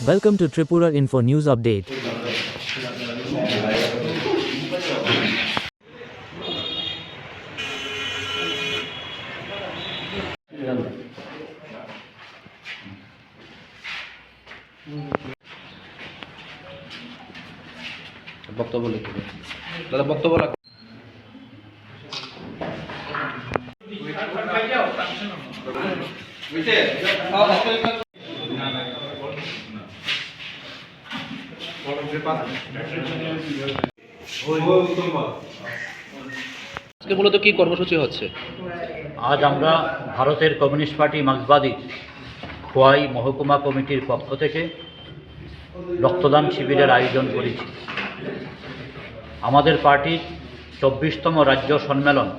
Welcome to Tripura Info News Update. বক্তব্য লিখে দিন। দাদা বক্তব্য রাখ আজকে মূলত কি কর্মসূচি হচ্ছে? আজ আমরা ভারতের কমিউনিস্ট পার্টি মার্ক্সবাদী খোয়াই মহকুমা কমিটির পক্ষ থেকে রক্তদান শিবিরের আয়োজন করেছি। আমাদের পার্টির চব্বিশতম রাজ্য সম্মেলন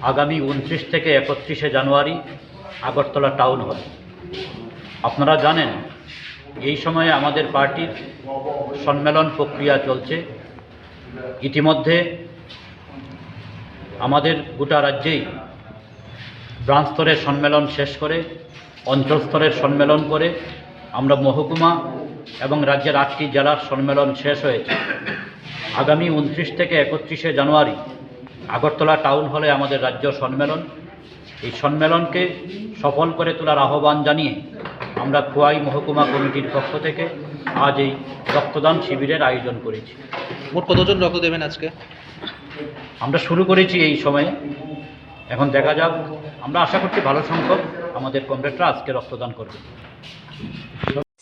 আগামী উনত্রিশ থেকে একত্রিশে জানুয়ারি আগরতলা টাউন হল। আপনারা জানেন এই সময়ে আমাদের পার্টির সম্মেলন প্রক্রিয়া চলছে। ইতিমধ্যে আমাদের গোটা রাজ্যেই ব্রাঞ্চ স্তরের সম্মেলন শেষ করে, অঞ্চল স্তরের সম্মেলন করে আমরা মহকুমা এবং রাজ্যের আটটি জেলার সম্মেলন শেষ হয়েছে। আগামী উনত্রিশ থেকে একত্রিশে জানুয়ারি আগরতলা টাউন হলে আমাদের রাজ্য সম্মেলন। এই সম্মেলনকে সফল করে তোলার আহ্বান জানিয়ে আমরা খোয়াই মহকুমা কমিটির পক্ষ থেকে আজ এই রক্তদান শিবিরের আয়োজন করেছি। মোট কতজন রক্ত দেবেন আজকে? আমরা শুরু করেছি এই সময়ে। এখন দেখা যাক। আমরা আশা করছি ভালো সংখ্যক আমাদের কমরেডরা আজকে রক্তদান করবে।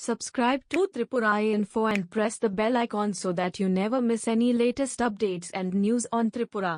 Subscribe to Tripura Info and press the bell icon so that you never miss any latest updates and news on Tripura.